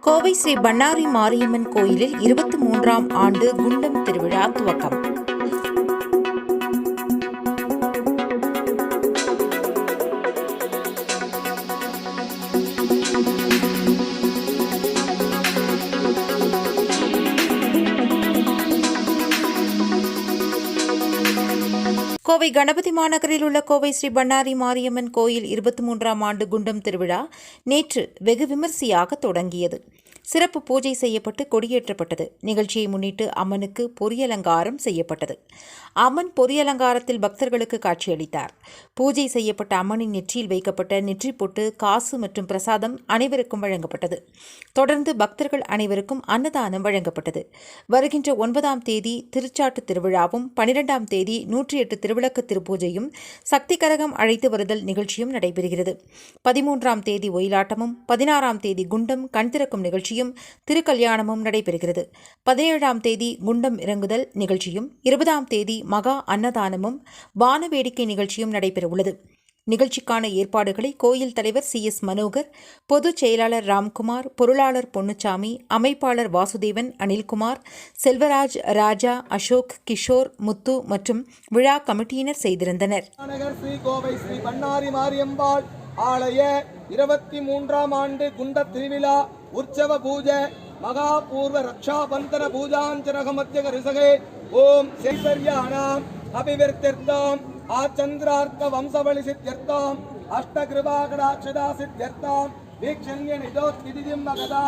கோவை ஸ்ரீ பண்ணாரி மாரியம்மன் கோயிலில் இருபத்தி மூன்றாம் ஆண்டு குண்டம் திருவிழா துவக்கம். கோவை கணபதி மாநகரில் உள்ள கோவை ஸ்ரீ பண்ணாரி மாரியம்மன் கோயில் இருபத்தி மூன்றாம் ஆண்டு குண்டம் திருவிழா நேற்று வெகு விமரிசையாக தொடங்கியது. சிறப்பு பூஜை செய்யப்பட்டு கொடியேற்றப்பட்டது. நிகழ்ச்சியை முன்னிட்டு அம்மனுக்கு பொரியலங்காரம் செய்யப்பட்டது. அம்மன் பொரியலங்காரத்தில் பக்தர்களுக்கு காட்சியளித்தார். பூஜை செய்யப்பட்ட அம்மனின் நெற்றியில் வைக்கப்பட்ட நெற்றி பொட்டு காசு மற்றும் பிரசாதம் அனைவருக்கும் வழங்கப்பட்டது. தொடர்ந்து பக்தர்கள் அனைவருக்கும் அன்னதானம் வழங்கப்பட்டது. வருகின்ற ஒன்பதாம் தேதி திருச்சாட்டு திருவிழாவும் பனிரெண்டாம் தேதி நூற்றி எட்டு திருவிழா திருவிளக்கு திருப்பூஜையும் சக்தி கரகம் அழைத்து வருதல் நிகழ்ச்சியும் நடைபெறுகிறது. பதிமூன்றாம் தேதி ஒயிலாட்டமும் பதினாறாம் தேதி குண்டம் கண் திறக்கும் நிகழ்ச்சியும் திருக்கல்யாணமும் நடைபெறுகிறது. பதினேழாம் தேதி குண்டம் இறங்குதல் நிகழ்ச்சியும் இருபதாம் தேதி மகா அன்னதானமும் வான வேடிக்கை நிகழ்ச்சியும் நடைபெறவுள்ளது. நிகழ்ச்சிக்கான ஏற்பாடுகளை கோயில் தலைவர் சி எஸ் மனோகர் பொதுச் செயலாளர் ராம்குமார் பொருளாளர் பொன்னுச்சாமி அமைப்பாளர் வாசுதேவன் அனில்குமார் செல்வராஜ் ராஜா அசோக் கிஷோர் முத்து மற்றும் விழா கமிட்டியினர் செய்திருந்தனர். ஸ்ரீ கோவை மாரியம்பாள் ஆலய இருபத்தி மூன்றாம் ஆண்டு குண்ட திருவிழா உற்சவ பூஜை மகாபூர்வ ரக்ஷா பந்தன பூஜாஞ்சனக மத்திய ரிசகே ஓம் சைசர்யானாம் அஷ்டகிருபாகடாட்சதா சித்தியர்த்தாம் வீக்ஷண்ய மகதா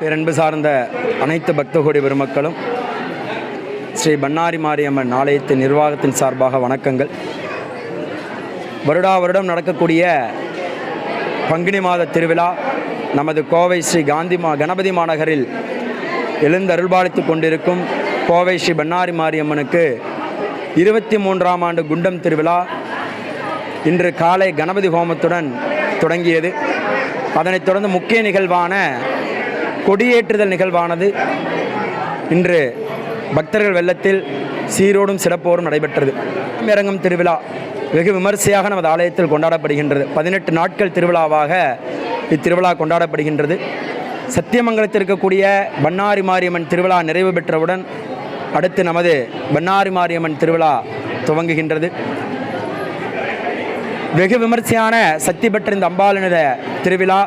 பேரன்பு சார்ந்த அனைத்து பக்தகோடி பெருமக்களும் ஸ்ரீ பன்னாரி மாரியம்மன் ஆலயத்தின் நிர்வாகத்தின் சார்பாக வணக்கங்கள். வருடா வருடம் நடக்கக்கூடிய பங்குனி மாத திருவிழா நமது கோவை ஸ்ரீ காந்தி மா கணபதி மாநகரில் எழுந்தருள்பாலித்து கொண்டிருக்கும் கோவை ஸ்ரீ பண்ணாரி மாரியம்மனுக்கு இருபத்தி மூன்றாம் ஆண்டு குண்டம் திருவிழா இன்று காலை கணபதி ஹோமத்துடன் தொடங்கியது. அதனைத் தொடர்ந்து முக்கிய நிகழ்வான கொடியேற்றுதல் நிகழ்வானது. இன்று பக்தர்கள் வெள்ளத்தில் சீரோடும் சிறப்போடும் நடைபெற்றது. இறங்கும் திருவிழா வெகு விமரிசையாக நமது ஆலயத்தில் கொண்டாடப்படுகின்றது. பதினெட்டு நாட்கள் திருவிழாவாக இத்திருவிழா கொண்டாடப்படுகின்றது. சத்தியமங்கலத்தில் இருக்கக்கூடிய பண்ணாரி மாரியம்மன் திருவிழா நிறைவு பெற்றவுடன் அடுத்து நமது பண்ணாரி மாரியம்மன் திருவிழா துவங்குகின்றது. வெகு விமர்சையான சக்தி பெற்ற இந்த அம்பாளினத திருவிழா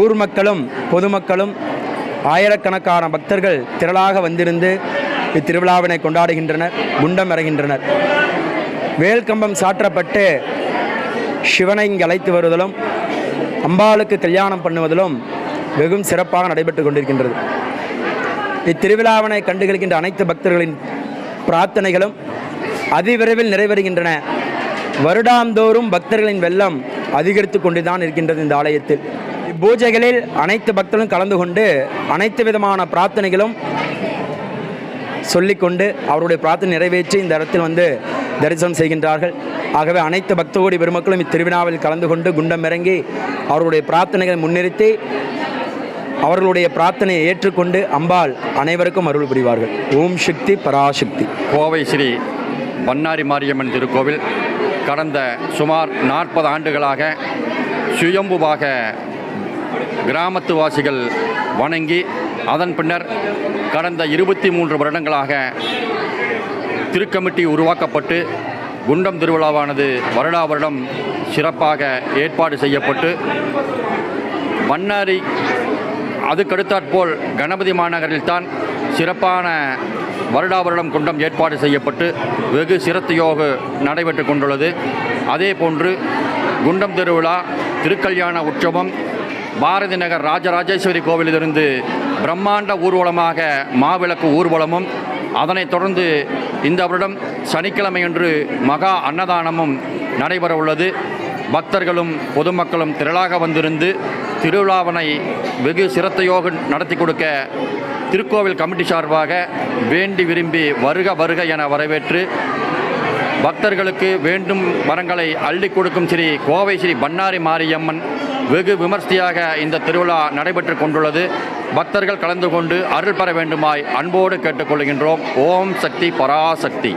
ஊர் மக்களும் பொதுமக்களும் ஆயிரக்கணக்கான பக்தர்கள் திரளாக வந்திருந்து இத்திருவிழாவினை கொண்டாடுகின்றனர் குண்டம் இறகின்றனர் வேல்கம்பம் சாற்றப்பட்டு சிவனை இங்கு அழைத்து வருவதிலும் அம்பாளுக்கு கல்யாணம் பண்ணுவதிலும் வெகும் சிறப்பாக நடைபெற்று கொண்டிருக்கின்றது. இத்திருவிழாவினை கண்டுகளிக்கின்ற அனைத்து பக்தர்களின் பிரார்த்தனைகளும் அதிவிரைவில் நிறைவேறுகின்றன வருடாந்தோறும் பக்தர்களின் வெள்ளம் அதிகரித்து கொண்டுதான் இருக்கின்றது இந்த ஆலயத்தில். இப்பூஜைகளில் அனைத்து பக்தர்களும் கலந்து கொண்டு அனைத்து விதமான பிரார்த்தனைகளும் சொல்லிக்கொண்டு அவருடைய பிரார்த்தனை நிறைவேற்றி இந்த இடத்தில் வந்து தரிசனம் செய்கின்றார்கள். ஆகவே அனைத்து பக்தகோடி பெருமக்களும் இத்திருவிழாவில் கலந்து கொண்டு குண்டம் இறங்கி அவருடைய பிரார்த்தனைகளை முன்னிறுத்தி அவர்களுடைய பிரார்த்தனையை ஏற்றுக்கொண்டு அம்பாள் அனைவருக்கும் அருள் புரிவார்கள். ஓம் சக்தி பராசக்தி. கோவை ஸ்ரீ பன்னாரி மாரியம்மன் திருக்கோவில் கடந்த சுமார் நாற்பது ஆண்டுகளாக சுயம்புவாக கிராமத்து வாசிகள் வணங்கி அதன் பின்னர் கடந்த இருபத்தி மூன்று வருடங்களாக திருக்கமிட்டி உருவாக்கப்பட்டு குண்டம் திருவிழாவானது வருடா வருடம் சிறப்பாக ஏற்பாடு செய்யப்பட்டு பண்ணாரி அதுக்கடுத்தாற்போல் கணபதி மாநகரில்தான் சிறப்பான வருடா வருடம் குண்டம் ஏற்பாடு செய்யப்பட்டு வெகு சிரத்தையோகு நடைபெற்று கொண்டுள்ளது. அதே போன்று குண்டம் திருவிழா திருக்கல்யாண உற்சவம் பாரதி நகர் ராஜராஜேஸ்வரி கோவிலிலிருந்து பிரம்மாண்ட ஊர்வலமாக மாவிளக்கு ஊர்வலமும் அதனைத் தொடர்ந்து இந்த வருடம் சனிக்கிழமையன்று மகா அன்னதானமும் நடைபெற உள்ளது பக்தர்களும் பொதுமக்களும் திரளாக வந்திருந்து திருவிழாவினை வெகு சிரத்தையோக நடத்தி கொடுக்க திருக்கோவில் கமிட்டி சார்பாக வேண்டி விரும்பி வருக வருக என வரவேற்று பக்தர்களுக்கு வேண்டும் வரங்களை அள்ளி கொடுக்கும் ஸ்ரீ கோவை ஸ்ரீ பண்ணாரி மாரியம்மன் வெகு விமர்சையாக இந்த திருவிழா நடைபெற்று கொண்டுள்ளது. பக்தர்கள் கலந்து கொண்டு அருள் பெற வேண்டுமாய் அன்போடு கேட்டுக்கொள்கின்றோம். ஓம் சக்தி பராசக்தி.